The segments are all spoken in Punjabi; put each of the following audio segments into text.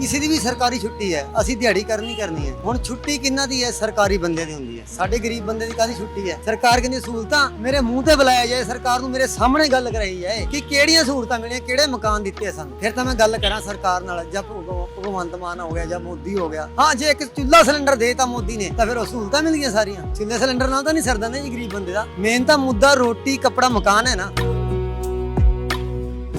ਕਿਸੇ ਦੀ ਵੀ ਸਰਕਾਰੀ ਛੁੱਟੀ ਹੈ, ਅਸੀਂ ਦਿਹਾੜੀ ਕਰਨੀ ਕਰਨੀ ਹੈ। ਹੁਣ ਛੁੱਟੀ ਕਿੰਨਾ ਦੀ ਹੈ? ਸਰਕਾਰੀ ਬੰਦੇ ਦੀ ਹੁੰਦੀ ਹੈ। ਸਾਡੇ ਗਰੀਬ ਬੰਦੇ ਦੀ ਕਾਹਦੀ ਛੁੱਟੀ ਹੈ? ਸਰਕਾਰ ਕਹਿੰਦੀ ਸਹੂਲਤਾਂ ਮੇਰੇ ਮੂੰਹ ਤੇ ਬੁਲਾਇਆ ਜਾਏ, ਸਰਕਾਰ ਨੂੰ ਮੇਰੇ ਸਾਹਮਣੇ ਗੱਲ ਕਰਾਈ ਜਾਏ ਕਿ ਕਿਹੜੀਆਂ ਸਹੂਲਤਾਂ ਮਿਲੀਆਂ, ਕਿਹੜੇ ਮਕਾਨ ਦਿੱਤੇ ਆ ਸਾਨੂੰ। ਫਿਰ ਤਾਂ ਮੈਂ ਗੱਲ ਕਰਾਂ ਸਰਕਾਰ ਨਾਲ, ਜਾਂ ਭਗਵੰਤ ਮਾਨ ਹੋ ਗਿਆ, ਜਾਂ ਮੋਦੀ ਹੋ ਗਿਆ। ਹਾਂ, ਜੇ ਇੱਕ ਚੁੱਲ੍ਹਾ ਸਿਲੰਡਰ ਦੇ ਤਾਂ ਮੋਦੀ ਨੇ, ਤਾਂ ਫਿਰ ਉਹ ਸਹੂਲਤਾਂ ਮਿਲ ਗਈਆਂ ਸਾਰੀਆਂ। ਚੁੱਲ੍ਹੇ ਸਿਲੰਡਰ ਨਾਲ ਤਾਂ ਨਹੀਂ ਸਰਦਾ ਨਾ ਜੀ ਗਰੀਬ ਬੰਦੇ ਦਾ। ਮੇਨ ਤਾਂ ਮੁੱਦਾ ਰੋਟੀ, ਕੱਪੜਾ, ਮਕਾਨ ਹੈ ਨਾ।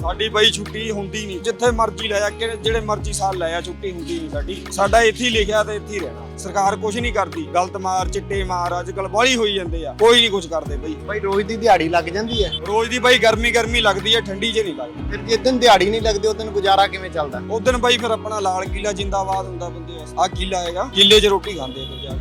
ਸਾਡੀ ਬਈ ਛੁੱਟੀ ਹੁੰਦੀ ਨਹੀਂ। ਜਿੱਥੇ ਮਰਜ਼ੀ ਲੈ ਜਾ ਕਿ ਜਿਹੜੇ ਮਰਜ਼ੀ ਸਾਲ ਲੈ ਜਾ ਛੁੱਟੀ ਹੁੰਦੀ ਨਹੀਂ ਸਾਡੀ। ਸਾਡਾ ਇੱਥੇ ਹੀ ਲਿਖਿਆ ਤੇ ਇੱਥੇ ਹੀ ਰਹਿਣਾ। ਸਰਕਾਰ ਕੁਝ ਨਹੀਂ ਕਰਦੀ। ਗਲਤ ਮਾਰ ਚਿੱਟੇ ਮਾਰ ਅੱਜ ਕੱਲ ਬਾਹਲੀ ਹੋਈ ਜਾਂਦੇ ਆ। ਕੋਈ ਨਹੀਂ ਕੁਝ ਕਰਦੇ ਬਈ। ਬਈ ਰੋਜ਼ ਦੀ ਦਿਹਾੜੀ ਲੱਗ ਜਾਂਦੀ ਹੈ। ਰੋਜ਼ ਦੀ ਬਈ ਗਰਮੀ ਗਰਮੀ ਲੱਗਦੀ ਹੈ ਠੰਡੀ 'ਚ ਨਹੀਂ ਲੱਗਦੀ। ਫਿਰ ਜਿਸ ਦਿਨ ਦਿਹਾੜੀ ਨਹੀਂ ਲੱਗਦੀ ਉਸ ਦਿਨ ਗੁਜ਼ਾਰਾ ਕਿਵੇਂ ਚੱਲਦਾ? ਉਸ ਦਿਨ ਬਈ ਫਿਰ ਆਪਣਾ ਲਾਲ ਕਿਲਾ ਜਿੰਦਾਬਾਦ ਹੁੰਦਾ ਬੰਦੇ ਆ ਕਿਲਾ ਹੈਗਾ ਕਿਲੇ 'ਚ ਰੋਟੀ ਖਾਂਦੇ ਆ ਫਿਰ ਜਾ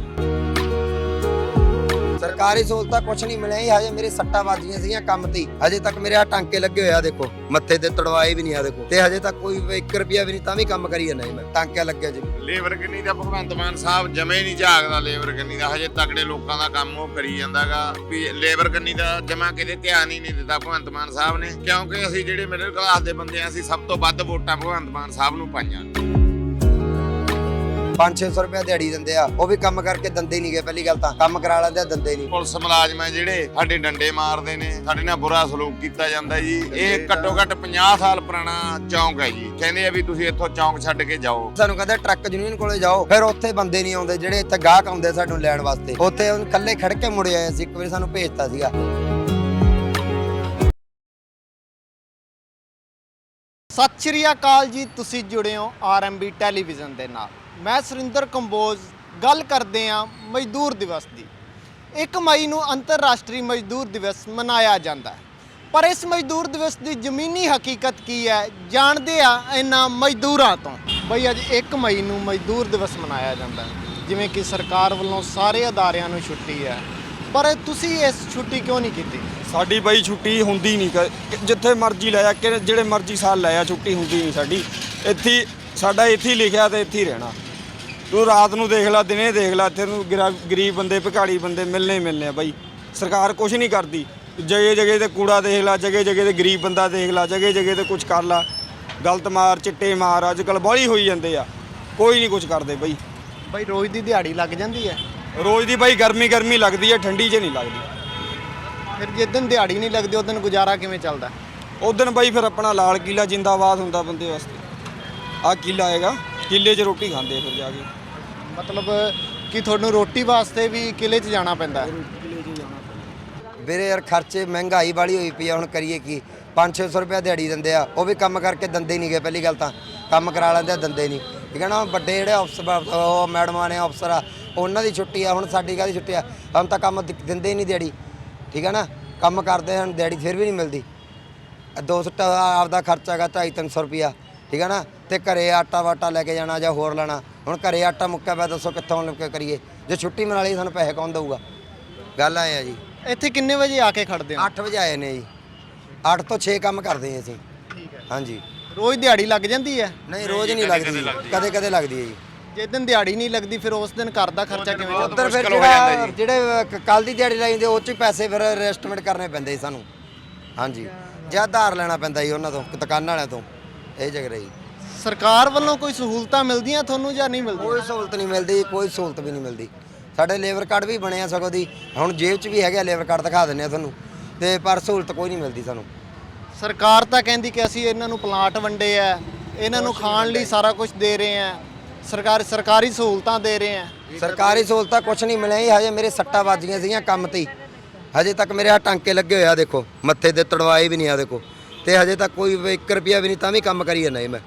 ਸਰਕਾਰੀ ਸਹੂਲਤਾਂ ਕੁਛ ਨਹੀਂ ਮਿਲਿਆ ਜੀ, ਹਜੇ ਮੇਰੇ ਸੱਟਾਂ ਵੱਜੀਆਂ ਸੀਗੀਆਂ ਕੰਮ ਤੇ। ਹੀ। ਹਜੇ ਤੱਕ ਮੇਰੇ ਆ ਟਾਂਕੇ ਲੱਗੇ ਹੋਏ ਦੇਖੋ। ਮੱਥੇ ਤੇ ਤੜਵਾਏ ਵੀ ਨਹੀਂ ਆ, ਦੇਖੋ। ਤੇ ਹਜੇ ਤੱਕ ਕੋਈ 1 ਰੁਪਿਆ ਵੀ ਨਹੀਂ, ਤਾਂ ਵੀ ਕੰਮ ਕਰੀ ਜਾਂਦਾ ਜੀ ਮੈਂ। ਟਾਂਕੇ ਲੱਗੇ ਜੀ। ਲੇਬਰ ਕਿੰਨੀ ਦਾ, ਭਗਵੰਤ ਮਾਨ ਸਾਹਿਬ ਜਮੇ ਨਹੀਂ ਝਾਕਦਾ ਲੇਬਰ ਕਿੰਨੀ ਦਾ। ਹਜੇ ਤਕੜੇ ਲੋਕਾਂ ਦਾ ਕੰਮ ਉਹ ਕਰੀ ਜਾਂਦਾਗਾ। ਵੀ ਲੇਬਰ ਕਿੰਨੀ ਦਾ ਜਮਾ ਕਿਤੇ ਧਿਆਨ ਹੀ ਨਹੀਂ ਦਿੱਤਾ ਭਗਵੰਤ ਮਾਨ ਸਾਹਿਬ ਨੇ। ਕਿਉਂਕਿ ਅਸੀਂ ਜਿਹੜੇ ਮਿਡਲ ਕਲਾਸ ਦੇ ਬੰਦੇ ਆ, ਅਸੀਂ ਸਭ ਤੋਂ ਵੱਧ ਵੋਟਾਂ ਭਗਵੰਤ ਮਾਨ ਸਾਹਿਬ ਨੂੰ ਪਾਈਆਂ 5-600 ਰੁਪਿਆ ਦਿਹਾੜੀ ਦਿੰਦੇ ਆ। ਉਹ ਵੀ ਕੰਮ ਕਰਕੇ ਦੰਦੇ ਨਹੀਂ ਗਏ ਪਹਿਲੀ ਗੱਲ ਤਾਂ। ਕੰਮ ਕਰਾ ਲੈਂਦੇ ਆ ਦੰਦੇ ਨਹੀਂ ਪੁਲਿਸ ਮੁਲਾਜ਼ਮ ਹੈ ਜਿਹੜੇ ਸਾਡੇ ਡੰਡੇ ਮਾਰਦੇ ਨੇ। ਸਾਡੇ ਨਾਲ ਬੁਰਾ ਸਲੂਕ ਕੀਤਾ ਜਾਂਦਾ ਜੀ। ਇਹ ਘੱਟੋ ਘੱਟ 50 ਸਾਲ ਪੁਰਾਣਾ ਚੌਂਕ ਹੈ ਜੀ। ਕਹਿੰਦੇ ਆ ਵੀ ਤੁਸੀਂ ਇੱਥੋਂ ਚੌਂਕ ਛੱਡ ਕੇ ਜਾਓ। ਸਾਨੂੰ ਕਹਿੰਦੇ ਟਰੱਕ ਯੂਨੀਅਨ ਕੋਲੇ ਜਾਓ। ਫਿਰ ਉੱਥੇ ਬੰਦੇ ਨਹੀਂ ਆਉਂਦੇ ਜਿਹੜੇ ਇੱਥੇ ਗਾਹਕ ਆਉਂਦੇ ਸਾਨੂੰ ਲੈਣ ਵਾਸਤੇ। ਉੱਥੇ ਉਹ ਇਕੱਲੇ ਖੜ ਕੇ ਮੁੜੇ ਆਏ ਸੀ ਇੱਕ ਵਾਰੀ ਸਾਨੂੰ ਭੇਜਤਾ ਸੀਗਾ। ਸਤਿ ਸ਼੍ਰੀ ਅਕਾਲ ਜੀ ਤੁਸੀਂ ਜੁੜੇ ਹੋ ਆਰਐਮਬੀ ਟੈਲੀਵਿਜ਼ਨ ਦੇ ਨਾਲ। ਮੈਂ ਸੁਰਿੰਦਰ ਕੰਬੋਜ ਗੱਲ ਕਰਦੇ ਹਾਂ ਮਜ਼ਦੂਰ ਦਿਵਸ ਦੀ। 1 ਮਈ ਨੂੰ ਅੰਤਰਰਾਸ਼ਟਰੀ ਮਜ਼ਦੂਰ ਦਿਵਸ ਮਨਾਇਆ ਜਾਂਦਾ ਹੈ। ਪਰ ਇਸ ਮਜ਼ਦੂਰ ਦਿਵਸ ਦੀ ਜ਼ਮੀਨੀ ਹਕੀਕਤ ਕੀ ਹੈ, ਜਾਣਦੇ ਆ ਇਹਨਾਂ ਮਜ਼ਦੂਰਾਂ ਤੋਂ। ਬਈ ਅੱਜ 1 ਮਈ ਨੂੰ ਮਜ਼ਦੂਰ ਦਿਵਸ ਮਨਾਇਆ ਜਾਂਦਾ ਹੈ। ਜਿਵੇਂ ਕਿ ਸਰਕਾਰ ਵੱਲੋਂ ਸਾਰੇ ਅਦਾਰਿਆਂ ਨੂੰ ਛੁੱਟੀ ਹੈ। ਪਰ ਤੁਸੀਂ ਇਸ ਛੁੱਟੀ ਕਿਉਂ ਨਹੀਂ ਕੀਤੀ? ਸਾਡੀ ਬਾਈ ਛੁੱਟੀ ਹੁੰਦੀ ਨਹੀਂ ਕ- ਜਿੱਥੇ ਮਰਜ਼ੀ ਲੈ ਜਾ ਕਿ ਜਿਹੜੇ ਮਰਜ਼ੀ ਸਾਲ ਲੈ ਜਾ ਛੁੱਟੀ ਹੁੰਦੀ ਨਹੀਂ ਸਾਡੀ। ਇੱਥੇ ਹੀ- ਸਾਡਾ ਇੱਥੇ ਹੀ ਲਿਖਿਆ ਤੇ ਇੱਥੇ ਹੀ ਰਹਿਣਾ। ਤੂੰ ਰਾਤ ਨੂੰ ਦੇਖ ਲੈ ਦਿਨੇ ਦੇਖ ਲੈ ਇੱਥੇ ਨੂੰ ਗਰਾ- ਗਰੀਬ ਬੰਦੇ ਭਿਖਾੜੀ ਬੰਦੇ ਮਿਲਨੇ ਹੀ ਮਿਲਨੇ ਆ ਬਾਈ। ਸਰਕਾਰ ਕੁਝ ਨਹੀਂ ਕਰਦੀ। ਜਗੇ ਜਗੇ ਤੇ ਕੂੜਾ ਦੇਖ ਲੈ ਜਗੇ ਜਗੇ ਤੇ ਗਰੀਬ ਬੰਦਾ ਦੇਖ ਲੈ ਜਗੇ ਜਗੇ ਤੇ ਕੁਝ ਕਰ ਲੈ। ਗਲਤ ਮਾਰ ਚਿੱਟੇ ਮਾਰ ਅੱਜ ਕੱਲ ਬਾਹਲੀ ਹੋਈ ਜਾਂਦੇ ਆ। ਕੋਈ ਨਹੀਂ ਕੁਝ ਕਰਦੇ ਬਈ। ਬਈ ਰੋਜ਼ ਦੀ ਦਿਹਾੜੀ ਲੱਗ ਜਾਂਦੀ ਹੈ। ਰੋਜ਼ ਦੀ ਬਾਈ ਗਰਮੀ ਗਰਮੀ ਲੱਗਦੀ ਹੈ ਠੰਡੀ 'ਚ ਨਹੀਂ ਲੱਗਦੀ। ਫਿਰ ਜਿਸ ਦਿਨ ਦਿਹਾੜੀ ਨਹੀਂ ਲੱਗਦੀ ਉਸ ਦਿਨ ਗੁਜ਼ਾਰਾ ਕਿਵੇਂ ਚੱਲਦਾ? ਉਸ ਦਿਨ ਬਾਈ ਫਿਰ ਆਪਣਾ ਲਾਲ ਕਿਲਾ ਜਿੰਦਾਬਾਦ ਹੁੰਦਾ ਬੰਦੇ ਵਾਸਤੇ। ਆਹ ਕਿਲਾ ਹੈਗਾ ਕਿਲੇ 'ਚ ਰੋਟੀ ਖਾਂਦੇ ਆ ਫਿਰ ਜਾ ਕੇ। ਮਤਲਬ ਕਿ ਤੁਹਾਨੂੰ ਰੋਟੀ ਵਾਸਤੇ ਵੀ ਕਿਲੇ 'ਚ ਜਾਣਾ ਪੈਂਦਾ ਹੈ। ਵੀਰੇ ਯਾਰ ਖਰਚੇ ਮਹਿੰਗਾਈ ਵਾਲੀ ਹੋਈ ਪਈ ਆ, ਹੁਣ ਕਰੀਏ ਕੀ? 5-600 ਰੁਪਿਆ ਦਿਹਾੜੀ ਦਿੰਦੇ ਆ, ਉਹ ਵੀ ਕੰਮ ਕਰਕੇ ਦਿੰਦੇ ਨਹੀਂ ਗਏ ਪਹਿਲੀ ਗੱਲ ਤਾਂ। ਕੰਮ ਕਰਾ ਲੈਂਦੇ ਆ, ਦਿੰਦੇ ਨਹੀਂ ਠੀਕ ਹੈ ਨਾ, ਵੱਡੇ ਜਿਹੜੇ ਅਫਸਰ ਉਹ ਮੈਡਮਾਂ ਨੇ ਅਫਸਰ ਆ, ਉਹਨਾਂ ਦੀ ਛੁੱਟੀ ਆ, ਹੁਣ ਸਾਡੀ ਕਾਹਦੀ ਛੁੱਟੀ ਆ? ਹਮ ਤਾਂ ਕੰਮ ਦਿ- ਦਿੰਦੇ ਹੀ ਨਹੀਂ ਦਿਹਾੜੀ। ਠੀਕ ਹੈ ਨਾ, ਕੰਮ ਕਰਦੇ ਹਨ, ਦਿਹਾੜੀ ਫਿਰ ਵੀ ਨਹੀਂ ਮਿਲਦੀ। ਦੋ 200 ਆਪਦਾ ਖਰਚਾ ਹੈਗਾ 250 ਰੁਪਿਆ ਠੀਕ ਹੈ ਨਾ? ਤੇ ਘਰੇ ਆਟਾ ਵਾਟਾ ਲੈ ਕੇ ਜਾਣਾ ਜਾਂ ਹੋਰ ਲੈਣਾ। ਹੁਣ ਘਰੇ ਆਟਾ ਮੁੱਕਿਆ ਪਿਆ ਦੱਸੋ ਕਿੱਥੋਂ ਲੈ ਕੇ ਕਰੀਏ? ਜੇ ਛੁੱਟੀ ਮਨਾ ਲਈ ਸਾਨੂੰ ਪੈਸੇ ਕੌਣ ਦਊਗਾ? ਗੱਲ ਆਏ ਆ ਜੀ। ਇੱਥੇ ਕਿੰਨੇ ਵਜੇ ਆ ਕੇ ਖੜਦੇ ਹੋ? 8 ਵਜੇ ਆਏ ਨੇ ਜੀ। 8 ਤੋਂ 6 ਕੰਮ ਕਰਦੇ ਹਾਂ ਅਸੀਂ। ਠੀਕ ਹੈ। ਹਾਂਜੀ। ਰੋਜ਼ ਦਿਹਾੜੀ ਲੱਗ ਜਾਂਦੀ ਹੈ? ਨਹੀਂ ਰੋਜ਼ ਨਹੀਂ ਲੱਗਦੀ ਕਦੇ ਕਦੇ ਲੱਗਦੀ ਹੈ ਜੀ। ਜਿਸ ਦਿਨ ਦਿਹਾੜੀ ਨਹੀਂ ਲੱਗਦੀ ਫਿਰ ਉਸ ਦਿਨ ਘਰ ਦਾ ਖਰਚਾ ਕਿਵੇਂ ਚੱਲਦਾ? ਉਧਰ ਫਿਰ ਜਿਹੜਾ ਜੀ। ਜਿਹੜੇ ਕੱਲ ਦੀ ਦਿਹਾੜੀ ਲਾਈ ਹੁੰਦੀ ਉਹ ਚ ਹੀ ਪੈਸੇ ਫਿਰ ਰੈਸਟੀਮੇਟ ਕਰਨੇ ਪੈਂਦੇ ਸਾਨੂੰ। ਹਾਂਜੀ। ਜਾਂ ਆਧਾਰ ਲੈਣਾ ਪੈਂਦਾ ਜੀ ਉਹਨਾਂ ਤੋਂ ਦੁਕਾਨਾਂ ਵਾਲਿਆਂ ਤੋਂ। ਇਹ ਜਗ ਰਹੀ ਸਰਕਾਰ ਵੱਲੋਂ ਕੋਈ ਸਹੂਲਤਾਂ ਮਿਲਦੀਆਂ ਤੁਹਾਨੂੰ ਜਾਂ ਨਹੀਂ ਮਿਲਦੀਆਂ? ਕੋਈ ਸਹੂਲਤ ਨਹੀਂ ਮਿਲਦੀ ਕੋਈ ਸਹੂਲਤ ਵੀ ਨਹੀਂ ਮਿਲਦੀ। ਸਾਡੇ ਲੇਬਰ ਕਾਰਡ ਵੀ ਬਣੇ ਆ ਸਗੋਂ ਦੀ। ਹੁਣ ਜੇਬ 'ਚ ਵੀ ਹੈਗਾ ਲੇਬਰ ਕਾਰਡ ਦਿਖਾ ਦਿੰਨੇ ਆ ਤੁਹਾਨੂੰ। ਤੇ ਪਰ ਸਹੂਲਤ ਕੋਈ ਨਹੀਂ ਮਿਲਦੀ ਸਾਨੂੰ। ਸਰਕਾਰ ਤਾਂ ਕਹਿੰਦੀ ਕਿ ਅਸੀਂ ਇਹਨਾਂ ਨੂੰ ਪਲਾਟ ਵੰਡੇ ਆ ਇਹਨਾਂ ਨੂੰ ਖਾਣ ਲਈ ਸਾਰਾ ਕੁਝ ਦੇ ਰਹੇ ਆ। ਸਰਕਾਰ ਸਰਕਾਰੀ ਸਹੂਲਤਾਂ ਦੇ ਰਹੇ ਆ। ਸਰਕਾਰੀ ਸਹੂਲਤਾਂ ਕੁਛ ਨਹੀਂ ਮਿਲਿਆ ਜੀ ਹਜੇ ਮੇਰੇ ਸੱਟਾਂ ਵੱਜੀਆਂ ਸੀਗੀਆਂ ਕੰਮ ਤੇ। ਹਜੇ ਤੱਕ ਮੇਰੇ ਆ ਟਾਂਕੇ ਲੱਗੇ ਹੋਏ ਆ ਦੇਖੋ। ਮੱਥੇ ਤੇ ਤੜਵਾਏ ਵੀ ਨਹੀਂ ਆ ਦੇਖੋ। ਤੇ ਹਜੇ ਤੱਕ ਕੋਈ 1 ਰੁਪਿਆ ਵੀ ਨਹੀਂ, ਤਾਂ ਵੀ ਕੰਮ ਕਰੀ ਜਾਂਦਾ ਜੀ ਮੈਂ।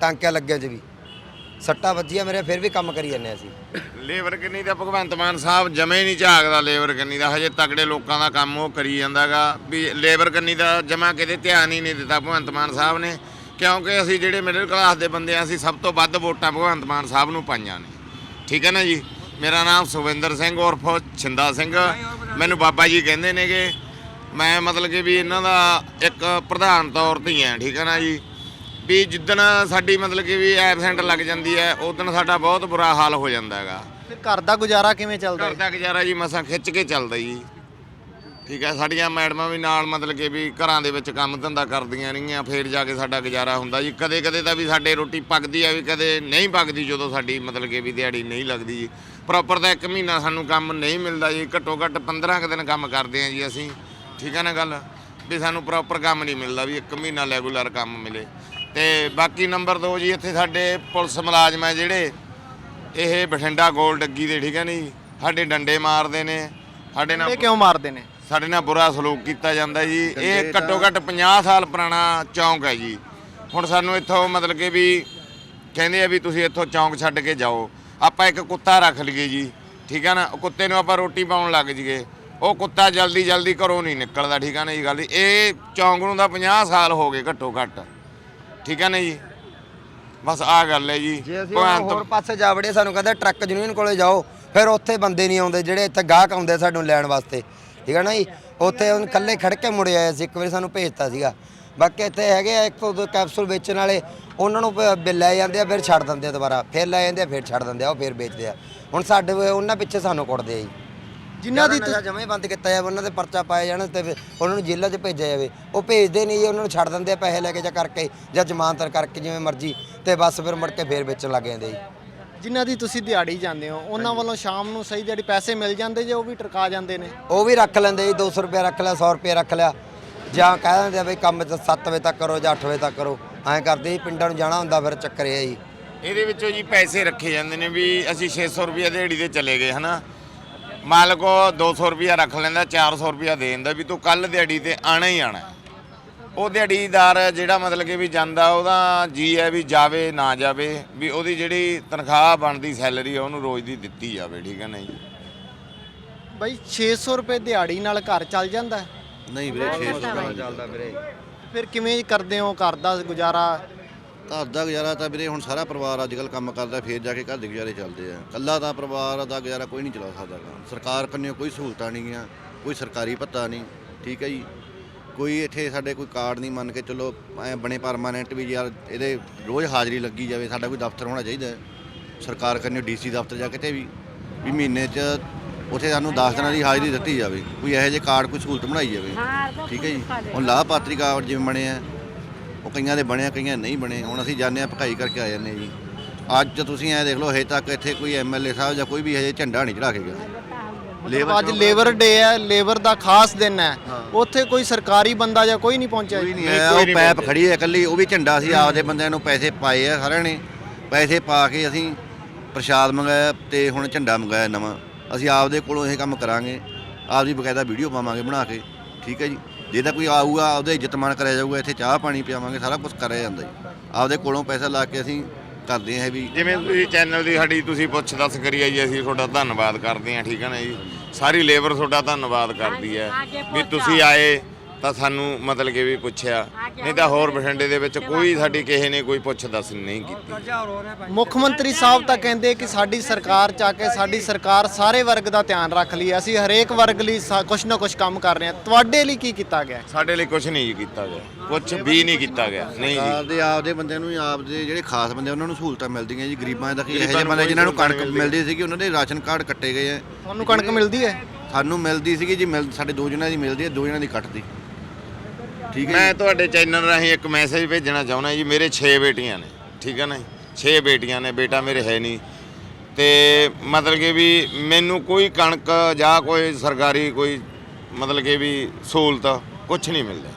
ਟਾਂਕਿਆਂ ਲੱਗਿਆਂ 'ਚ ਵੀ। ਸੱਟਾਂ ਵੱਜੀਆਂ ਮੇਰੇ, ਫਿਰ ਵੀ ਕੰਮ ਕਰੀ ਜਾਂਦੇ ਅਸੀਂ। ਲੇਬਰ ਕਿੰਨੀ ਦਾ, ਭਗਵੰਤ ਮਾਨ ਸਾਹਿਬ ਜਮੇ ਨਹੀਂ ਝਾਕਦਾ ਲੇਬਰ ਕਿੰਨੀ ਦਾ। ਹਜੇ ਤਕੜੇ ਲੋਕਾਂ ਦਾ ਕੰਮ ਉਹ ਕਰੀ ਜਾਂਦਾਗਾ। ਵੀ ਲੇਬਰ ਕਿੰਨੀ ਦਾ ਜਮਾ ਕਿਤੇ ਧਿਆਨ ਹੀ ਨਹੀਂ ਦਿੱਤਾ ਭਗਵੰਤ ਮਾਨ ਸਾਹਿਬ ਨੇ। ਕਿਉਂਕਿ ਅਸੀਂ ਜਿਹੜੇ ਮਿਡਲ ਕਲਾਸ ਦੇ ਬੰਦੇ ਆ ਅਸੀਂ ਸਭ ਤੋਂ ਵੱਧ ਵੋਟਾਂ ਭਗਵੰਤ ਮਾਨ ਸਾਹਿਬ ਨੂੰ ਪਾਈਆਂ ਨੇ। ਠੀਕ ਹੈ ਨਾ ਜੀ? ਮੇਰਾ ਨਾਮ ਸੁਵਿੰਦਰ ਸਿੰਘ, ਉਰਫ ਛਿੰਦਾ ਸਿੰਘ। ਮੈਨੂੰ ਬਾਬਾ ਜੀ ਕਹਿੰਦੇ ਨੇਗੇ ਮੈਂ ਮਤਲਬ ਕਿ ਵੀ ਇਹਨਾਂ ਦਾ ਇੱਕ ਪ੍ਰਧਾਨ ਤੌਰ ਤੇ ਹੀ ਆ ਠੀਕ ਹੈ ਨਾ ਜੀ? ਵੀ ਜਿੱਦਣ ਸਾਡੀ ਮਤਲਬ ਕਿ ਵੀ ਐਬਸੈਂਟ ਲੱਗ ਜਾਂਦੀ ਹੈ ਉਦੋਂ ਸਾਡਾ ਬਹੁਤ ਬੁਰਾ ਹਾਲ ਹੋ ਜਾਂਦਾ ਹੈਗਾ। ਫਿਰ ਘਰ ਦਾ ਗੁਜ਼ਾਰਾ ਕਿਵੇਂ ਚੱਲਦਾ ਘਰ ਦਾ ਗੁਜ਼ਾਰਾ ਜੀ ਮਸਾਂ ਖਿੱਚ ਕੇ ਚੱਲਦਾ ਜੀ। ਠੀਕ ਹੈ ਸਾਡੀਆਂ ਮੈਡਮਾਂ ਵੀ ਨਾਲ ਮਤਲਬ ਕਿ ਵੀ ਘਰਾਂ ਦੇ ਵਿੱਚ ਕੰਮ ਧੰਦਾ ਕਰਦੀਆਂ ਨਹੀਂਆਂ ਫੇਰ ਜਾ ਕੇ ਸਾਡਾ ਗੁਜ਼ਾਰਾ ਹੁੰਦਾ ਜੀ। ਕਦੇ ਕਦੇ ਤਾਂ ਵੀ ਸਾਡੇ ਰੋਟੀ ਪੱਕਦੀ ਆ ਵੀ ਕਦੇ ਨਹੀਂ ਪੱਕਦੀ ਜਦੋਂ ਸਾਡੀ ਮਤਲਬ ਕਿ ਵੀ ਦਿਹਾੜੀ ਨਹੀਂ ਲੱਗਦੀ ਜੀ। ਪ੍ਰੋਪਰ ਤਾਂ ਇੱਕ ਮਹੀਨਾ ਸਾਨੂੰ ਕੰਮ ਨਹੀਂ ਮਿਲਦਾ ਜੀ ਘੱਟੋ ਘੱਟ 15 ਕੁ ਦਿਨ ਕੰਮ ਕਰਦੇ ਆ ਜੀ ਅਸੀਂ। ਠੀਕ ਹੈ ਨਾ ਗੱਲ? ਵੀ ਸਾਨੂੰ ਪ੍ਰੋਪਰ ਕੰਮ ਨਹੀਂ ਮਿਲਦਾ ਵੀ ਇੱਕ ਮਹੀਨਾ ਰੈਗੂਲਰ ਕੰਮ ਮਿਲੇ। ਤੇ ਬਾਕੀ ਨੰਬਰ 2 ਜੀ ਇੱਥੇ ਸਾਡੇ ਪੁਲਿਸ ਮੁਲਾਜ਼ਮ ਹੈ ਜਿਹੜੇ ਇਹ ਬਠਿੰਡਾ ਗੋਲ ਡੱਗੀ ਦੇ ਠੀਕ ਹੈ ਨਹੀਂ ਸਾਡੇ ਡੰਡੇ ਮਾਰਦੇ ਨੇ। ਸਾਡੇ ਨਾਲ ਇਹ ਕਿਉਂ ਮਾਰਦੇ ਨੇ? ਸਾਡੇ ਨਾਲ ਬੁਰਾ ਸਲੂਕ ਕੀਤਾ ਜਾਂਦਾ ਜੀ। ਇਹ ਘੱਟੋ ਘੱਟ 50 ਸਾਲ ਪੁਰਾਣਾ ਚੌਂਕ ਹੈ ਜੀ। ਹੁਣ ਸਾਨੂੰ ਇੱਥੋਂ ਮਤਲਬ ਕਿ ਵੀ ਕਹਿੰਦੇ ਆ ਵੀ ਤੁਸੀਂ ਇੱਥੋਂ ਚੌਂਕ ਛੱਡ ਕੇ ਜਾਓ। ਆਪਾਂ ਇੱਕ ਕੁੱਤਾ ਰੱਖ ਲਈਏ ਜੀ। ਠੀਕ ਹੈ ਨਾ? ਕੁੱਤੇ ਨੂੰ ਆਪਾਂ ਰੋਟੀ ਪਾਉਣ ਲੱਗ ਜੀਏ ਉਹ ਕੁੱਤਾ ਜਲਦੀ ਜਲਦੀ ਘਰੋਂ ਨਹੀਂ ਨਿਕਲਦਾ ਠੀਕ ਹੈ ਨਾ ਜੀ ਗੱਲ? ਇਹ ਚੌਂਕ ਨੂੰ ਤਾਂ 50 ਸਾਲ ਹੋ ਗਏ ਘੱਟੋ ਘੱਟ। ਠੀਕ ਹੈ ਨਾ ਜੀ? ਬਸ ਆਹ ਗੱਲ ਹੈ ਜੀ। ਜੇ ਅਸੀਂ ਹੁਣ ਭਗਵੰਤ- ਹੋਰ ਪਾਸੇ ਜਾ ਵੜੇ ਸਾਨੂੰ ਕਹਿੰਦੇ ਟਰੱਕ ਯੂਨੀਅਨ ਕੋਲੇ ਜਾਓ ਫਿਰ ਉੱਥੇ ਬੰਦੇ ਨਹੀਂ ਆਉਂਦੇ ਜਿਹੜੇ ਇੱਥੇ ਗਾਹਕ ਆਉਂਦੇ ਸਾਨੂੰ ਲੈਣ ਵਾਸਤੇ। ਠੀਕ ਹੈ ਨਾ ਜੀ? ਉੱਥੇ ਉਹ ਇਕੱਲੇ ਖੜ ਕੇ ਮੁੜੇ ਆਏ ਸੀ ਇੱਕ ਵਾਰੀ ਸਾਨੂੰ ਭੇਜਤਾ ਸੀਗਾ। ਬਾਕੀ ਇੱਥੇ ਹੈਗੇ ਆ ਇੱਕ ਤੋਂ ਦੋ ਕੈਪਸੂਲ ਵੇਚਣ ਵਾਲੇ ਉਹਨਾਂ ਨੂੰ ਪ- ਲੈ ਜਾਂਦੇ ਆ ਫਿਰ ਛੱਡ ਦਿੰਦੇ ਆ ਦੁਬਾਰਾ। ਫਿਰ ਲੈ ਜਾਂਦੇ ਆ ਫਿਰ ਛੱਡ ਦਿੰਦੇ ਆ ਉਹ ਫਿਰ ਵੇਚਦੇ ਆ। ਹੁਣ ਸਾਡੇ ਉਹਨਾਂ ਪਿੱਛੇ ਸਾਨੂੰ ਕੁੱਟਦੇ ਆ ਜੀ। ਜਿਨ੍ਹਾਂ ਦੀ ਨਸ਼ਾ ਜਮਾ ਬੰਦ ਕੀਤਾ ਜਾਵੇ ਉਹਨਾਂ ਦੇ ਪਰਚਾ ਪਾਇਆ ਜਾਣ ਤੇ ਫਿਰ ਉਹਨਾਂ ਨੂੰ ਜੇਲ੍ਹਾਂ 'ਚ ਭੇਜਿਆ ਜਾਵੇ। ਉਹ ਭੇਜਦੇ ਨਹੀਂ ਜੀ, ਉਹਨਾਂ ਨੂੰ ਛੱਡ ਦਿੰਦੇ ਆ ਪੈਸੇ ਲੈ ਕੇ ਜਾਂ ਕਰਕੇ ਜਾਂ ਜ਼ਮਾਨਤ ਕਰਕੇ ਜਿਵੇਂ ਮਰਜ਼ੀ ਤੇ ਬਸ ਫਿਰ ਮੁੜ ਕੇ ਫੇਰ ਵੇਚਣ ਲੱਗ ਜਾਂਦੇ ਜੀ। ਜਿਨ੍ਹਾਂ ਦੀ ਤੁਸੀਂ ਦਿਹਾੜੀ ਜਾਂਦੇ ਹੋ ਉਹਨਾਂ ਵੱਲੋਂ ਸ਼ਾਮ ਨੂੰ ਸਹੀ ਦਿਹਾੜੀ ਪੈਸੇ ਮਿਲ ਜਾਂਦੇ ਜੇ ਉਹ ਵੀ ਟਰਕਾ ਜਾਂਦੇ ਨੇ? ਉਹ ਵੀ ਰੱਖ ਲੈਂਦੇ ਜੀ 200 ਰੁਪਏ ਰੱਖ ਲਿਆ 100 ਰੁਪਏ ਰੱਖ ਲਿਆ। ਜਾਂ ਕਹਿ ਦਿੰਦੇ ਆ ਬਈ ਕੰਮ 7 ਵਜੇ ਤੱਕ ਕਰੋ ਜਾਂ 8 ਵਜੇ ਤੱਕ ਕਰੋ। ਐਂ ਕਰਦੇ ਜੀ ਪਿੰਡਾਂ ਨੂੰ ਜਾਣਾ ਹੁੰਦਾ ਫਿਰ ਚੱਕਰ ਇਹ ਆ ਜੀ। ਇਹਦੇ ਵਿੱਚੋਂ ਜੀ ਪੈਸੇ ਰੱਖੇ ਜਾਂਦੇ ਨੇ ਵੀ ਅਸੀਂ 600 ਰੁਪਏ ਦਿਹਾੜੀ ਤੇ ਚਲੇ ਗਏ ਹਨਾ? ਮਾਲਕ ਉਹ 200 ਰੁਪਿਆ ਰੱਖ ਲੈਂਦਾ 400 ਰੁਪਿਆ ਦੇ ਦਿੰਦਾ ਵੀ ਤੂੰ ਕੱਲ ਦਿਹਾੜੀ ਤੇ ਆਣਾ ਹੀ ਆਣਾ। ਉਹ ਦਿਹਾੜੀਦਾਰ ਜਿਹੜਾ ਮਤਲਬ ਕਿ ਵੀ ਜਾਂਦਾ ਉਹਦਾ ਜੀ ਹੈ ਵੀ ਜਾਵੇ ਨਾ ਜਾਵੇ ਵੀ ਉਹਦੀ ਜਿਹੜੀ ਤਨਖਾਹ ਬਣਦੀ ਸੈਲਰੀ ਆ ਉਹਨੂੰ ਰੋਜ਼ ਦੀ ਦਿੱਤੀ ਜਾਵੇ ਠੀਕ ਹੈ ਨਾ ਜੀ ਬਈ 600 ਰੁਪਏ ਦਿਹਾੜੀ ਨਾਲ ਘਰ ਚੱਲ ਜਾਂਦਾ। ਹੈ? ਨਹੀਂ ਵੀਰੇ 600 ਦਾ ਚੱਲਦਾ ਵੀਰੇ। ਫਿਰ ਕਿਵੇਂ ਕਰਦੇ ਹੋ ਘਰ ਦਾ ਗੁਜ਼ਾਰਾ? ਘਰ ਦਾ ਗੁਜ਼ਾਰਾ ਤਾਂ ਵੀਰੇ ਹੁਣ ਸਾਰਾ ਪਰਿਵਾਰ ਅੱਜ ਕੱਲ ਕੰਮ ਕਰਦਾ ਫੇਰ ਜਾ ਕੇ ਘਰ ਦੇ ਗੁਜ਼ਾਰੇ ਚੱਲਦੇ ਆ। ਕੱਲਾ ਤਾਂ ਪਰਿਵਾਰ ਦਾ ਗੁਜ਼ਾਰਾ ਕੋਈ ਨਹੀਂ ਚਲਾ ਸਕਦਾ ਗਾ। ਸਰਕਾਰ ਕੰਨਿਓ ਕੋਈ ਸਹੂਲਤਾਂ ਨਹੀਂ ਗੀਆਂ ਕੋਈ ਸਰਕਾਰੀ ਭੱਤਾ ਨਹੀਂ ਠੀਕ ਹੈ ਜੀ? ਕੋਈ ਇੱਥੇ ਸਾਡੇ ਕੋਈ ਕਾਰਡ ਨਹੀਂ ਮੰਨ ਕੇ ਚਲੋ ਐ ਬਣੇ ਪਰਮਾਨੈਂਟ ਵੀ ਯਾਰ ਇਹਦੇ ਰੋਜ਼ ਹਾਜ਼ਰੀ ਲੱਗੀ ਜਾਵੇ ਸਾਡਾ ਕੋਈ ਦਫ਼ਤਰ ਹੋਣਾ ਚਾਹੀਦਾ ਹੈ। ਸਰਕਾਰ ਕੰਨਿਓ ਡੀਸੀ ਦਫ਼ਤਰ ਜਾ ਕਿਤੇ ਵੀ ਵੀ ਮਹੀਨੇ 'ਚ ਉੱਥੇ ਸਾਨੂੰ 10 ਦਿਨਾਂ ਦੀ ਹਾਜ਼ਰੀ ਦਿੱਤੀ ਜਾਵੇ। ਕੋਈ ਇਹੋ ਜਿਹੇ ਕਾਰਡ ਕੋਈ ਸਹੂਲਤ ਬਣਾਈ ਜਾਵੇ। ਠੀਕ ਹੈ ਜੀ? ਹੁਣ ਲਾਭਪਾਤਰੀ ਕਾਰਡ ਜਿਵੇਂ ਬਣੇ ਆ ਉਹ ਕਈਆਂ ਦੇ ਬਣਿਆ ਕਈਆਂ ਦੇ ਨਹੀਂ ਬਣੇ। ਹੁਣ ਅਸੀਂ ਜਾਂਦੇ ਆ ਭਕਾਈ ਕਰਕੇ ਆ ਜਾਂਦੇ ਜੀ। ਅੱਜ ਤੁਸੀਂ ਐ ਦੇਖ ਲਓ ਹਜੇ ਤੱਕ ਇੱਥੇ ਕੋਈ ਐਮਐਲਏ ਸਾਹਿਬ ਜਾਂ ਕੋਈ ਵੀ ਹਜੇ ਝੰਡਾ ਨਹੀਂ ਚੜਾ ਕੇ ਗਿਆ। ਮਤਲਬ ਅੱਜ ਲੇਬਰ ਡੇ ਹੈ ਲੇਬਰ ਦਾ ਖਾਸ ਦਿਨ ਹੈ। ਉੱਥੇ ਕੋਈ ਸਰਕਾਰੀ ਬੰਦਾ ਜਾਂ ਕੋਈ ਨਹੀਂ ਪਹੁੰਚਿਆ ਕੋਈ? ਨਹੀਂ ਆਇਆ ਉਹ ਪੈਪ ਖੜੀ ਹੈ ਇਕੱਲੀ ਉਹ ਵੀ ਝੰਡਾ ਸੀ ਆਪਦੇ ਬੰਦਿਆਂ ਨੂੰ ਪੈਸੇ ਪਾਏ ਆ ਸਾਰਿਆਂ ਨੇ। ਪੈਸੇ ਪਾ ਕੇ ਅਸੀਂ ਪ੍ਰਸ਼ਾਦ ਮੰਗਾਇਆ ਤੇ ਹੁਣ ਝੰਡਾ ਮੰਗਾਇਆ ਨਵਾਂ। ਅਸੀਂ ਆਪਦੇ ਕੋਲੋਂ ਇਹ ਕੰਮ ਕਰਾਂਗੇ ਆਪਦੀ ਬਕਾਇਦਾ ਵੀਡੀਓ ਪਾਵਾਂਗੇ ਬਣਾ ਕੇ। ਠੀਕ ਹੈ ਜੀ। ਜੇ ਤਾਂ ਕੋਈ ਆਊਗਾ ਆਪਦੇ ਇੱਜ਼ਤ ਮਾਣ ਕਰਿਆ ਜਾਊਗਾ ਇੱਥੇ ਚਾਹ ਪਾਣੀ ਪਿਆਵਾਂਗੇ ਸਾਰਾ ਕੁਝ ਕਰਿਆ ਜਾਂਦਾ ਜੀ। ਆਪਦੇ ਕੋਲੋਂ ਪੈਸਾ ਲਾ ਕੇ ਅਸੀਂ ਕਰਦੇ ਹਾਂ ਇਹ ਵੀ। ਜਿਵੇਂ ਤੁਸੀਂ ਚੈਨਲ ਦੀ ਸਾਡੀ ਤੁਸੀਂ ਪੁੱਛ ਦੱਸ ਕਰੀ ਆ ਜੀ ਅਸੀਂ ਤੁਹਾਡਾ ਧੰਨਵਾਦ ਕਰਦੇ ਹਾਂ ਠੀਕ ਹੈ ਨਾ ਜੀ? ਸਾਰੀ ਲੇਬਰ ਤੁਹਾਡਾ ਧੰਨਵਾਦ ਕਰਦੀ ਹੈ ਵੀ ਤੁਸੀਂ ਆਏ ਤਾਂ ਸਾਨੂੰ ਮਤਲਬ ਕਿ ਵੀ ਪੁੱਛਿਆ। ਨਹੀਂ ਤਾਂ ਹੋਰ ਬਠਿੰਡੇ ਦੇ ਵਿੱਚ ਕੋਈ ਸਾਡੀ ਕਿਸੇ ਨੇ ਕੋਈ ਪੁੱਛ ਦੱਸ ਨਹੀਂ ਕੀਤੀ। ਮੁੱਖ ਮੰਤਰੀ ਸਾਹਿਬ ਤਾਂ ਕਹਿੰਦੇ ਕਿ ਸਾਡੀ ਸਰਕਾਰ ਚ ਆ ਕੇ ਸਾਡੀ ਸਰਕਾਰ ਸਾਰੇ ਵਰਗ ਦਾ ਧਿਆਨ ਰੱਖ ਲਈ। ਅਸੀਂ ਹਰੇਕ ਵਰਗ ਲਈ ਕੁਛ ਨਾ ਕੁਛ ਕੰਮ ਕਰ ਰਹੇ ਹਾਂ। ਤੁਹਾਡੇ ਲਈ ਕੀ ਕੀਤਾ ਗਿਆ? ਸਾਡੇ ਲਈ ਕੁਝ ਨਹੀਂ ਕੀਤਾ ਗਿਆ। ਕੁਝ ਵੀ ਨਹੀਂ ਕੀਤਾ ਗਿਆ। ਨਹੀਂ ਜੀ। ਆਪਦੇ ਆਪਦੇ ਬੰਦਿਆਂ ਨੂੰ ਆਪਦੇ ਜਿਹੜੇ ਖਾਸ ਬੰਦੇ ਉਹਨਾਂ ਨੂੰ ਸਹੂਲਤਾਂ ਮਿਲਦੀਆਂ ਜੀ। ਗਰੀਬਾਂ ਦਾ ਕੀ ਇਹੋ ਜਿਹੇ ਬੰਦੇ ਜਿਨ੍ਹਾਂ ਨੂੰ ਕਣਕ ਮਿਲਦੀ ਸੀਗੀ ਉਹਨਾਂ ਦੇ ਰਾਸ਼ਨ ਕਾਰਡ ਕੱਟੇ ਗਏ ਆ। ਤੁਹਾਨੂੰ ਕਣਕ ਮਿਲਦੀ ਹੈ? ਸਾਨੂੰ ਮਿਲਦੀ ਸੀਗੀ ਜੀ ਮਿਲ ਸਾਡੇ ਦੋ ਜਣਾਂ ਦੀ ਮਿਲਦੀ ਹੈ ਦੋ ਜਣਾਂ ਦੀ ਕੱਟਦੀ। ਠੀਕ ਹੈ ਮੈਂ ਤੁਹਾਡੇ ਚੈਨਲ ਰਾਹੀਂ ਇੱਕ ਮੈਸੇਜ ਭੇਜਣਾ ਚਾਹੁੰਦਾ ਜੀ ਮੇਰੇ 6 ਬੇਟੀਆਂ ਨੇ ਠੀਕ ਹੈ ਨਾ 6 ਬੇਟੀਆਂ ਨੇ ਬੇਟਾ ਮੇਰੇ ਹੈ ਨਹੀਂ। ਤੇ ਮਤਲਬ ਕਿ ਵੀ ਮੈਨੂੰ ਕੋਈ ਕਣਕ ਜਾਂ ਕੋਈ ਸਰਕਾਰੀ ਕੋਈ ਮਤਲਬ ਕਿ ਵੀ ਸਹੂਲਤ ਕੁਝ ਨਹੀਂ ਮਿਲਦਾ।